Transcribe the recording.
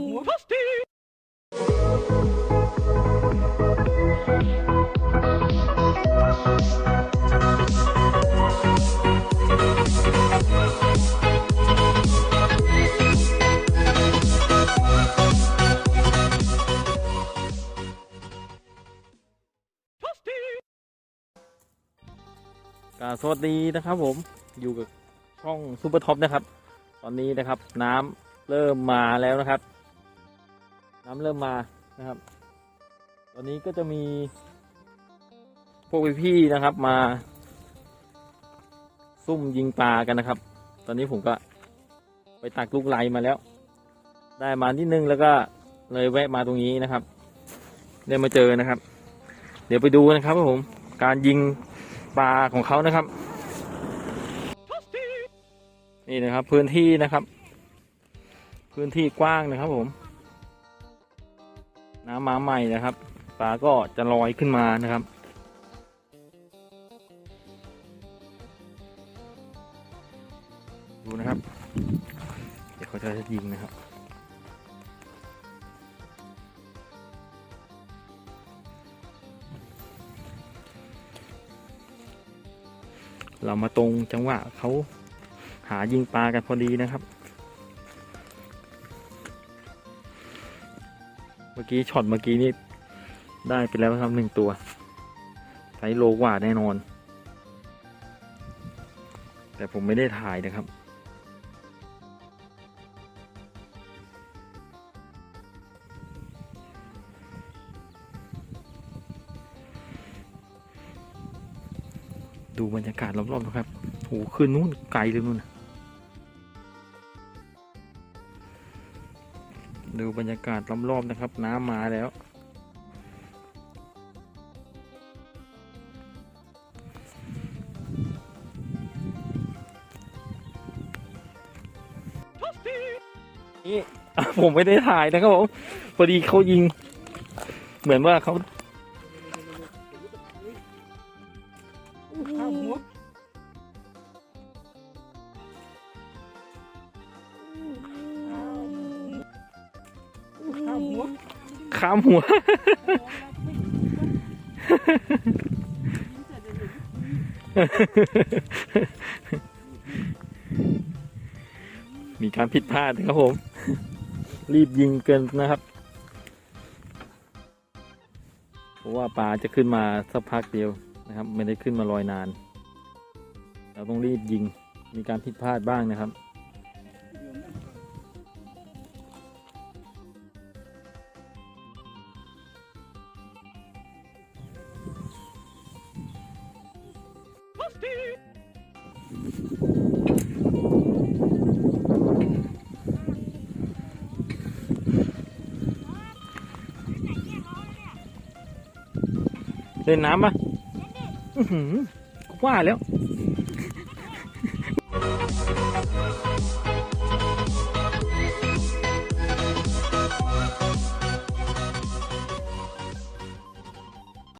หัวกราบสวัสดีนะครับผมอยู่กับช่องซูเปอร์ท็อปนะครับ ตอนนี้นะครับ น้ำเริ่มมาแล้วนะครับ น้ำเริ่มมานะครับ ตอนนี้ก็จะมี พวกพี่ๆนะครับมา ซุ่มยิงปลากันนะครับ ตอนนี้ผมก็ไปตักลูกไหลมาแล้ว ได้มานิดนึงแล้วก็เลยแวะมาตรงนี้นะครับ ได้มาเจอนะครับ เดี๋ยวไปดูนะครับผม การยิงปลาของเขานะครับ นี่นะครับพื้นที่นะครับ พื้นที่กว้างนะครับผม น้ำมาใหม่นะครับปลาก็จะลอยขึ้นมานะครับ ดูนะครับ เดี๋ยวเขาจะยิงนะครับเรามาตรงจังหวะเขาหายิงปลากันพอดีนะครับ เมื่อกี้ช็อตเมื่อกี้นี่ได้ไปแล้วครับหนึ่งตัวไซส์โลกว่าแน่นอน แต่ผมไม่ได้ถ่ายนะครับ ดูบรรยากาศรอบๆนะครับโหคืนนู้นไกลเลยนู่นนะ ดูบรรยากาศรอบๆนะครับ น้ำมาแล้ว นี่ ผมไม่ได้ถ่ายนะครับผมพอดีเขายิง เหมือนว่าเขา ข้ามหัว มีการผิดพลาดนะครับผม รีบยิงเกินนะครับ เพราะว่าปลาจะขึ้นมาสักพักเดียวนะครับ ไม่ได้ขึ้นมาลอยนาน เราต้องรีบยิง มีการผิดพลาดบ้างนะครับ เล่นน้ำปะอื้อหือกูว่าแล้ว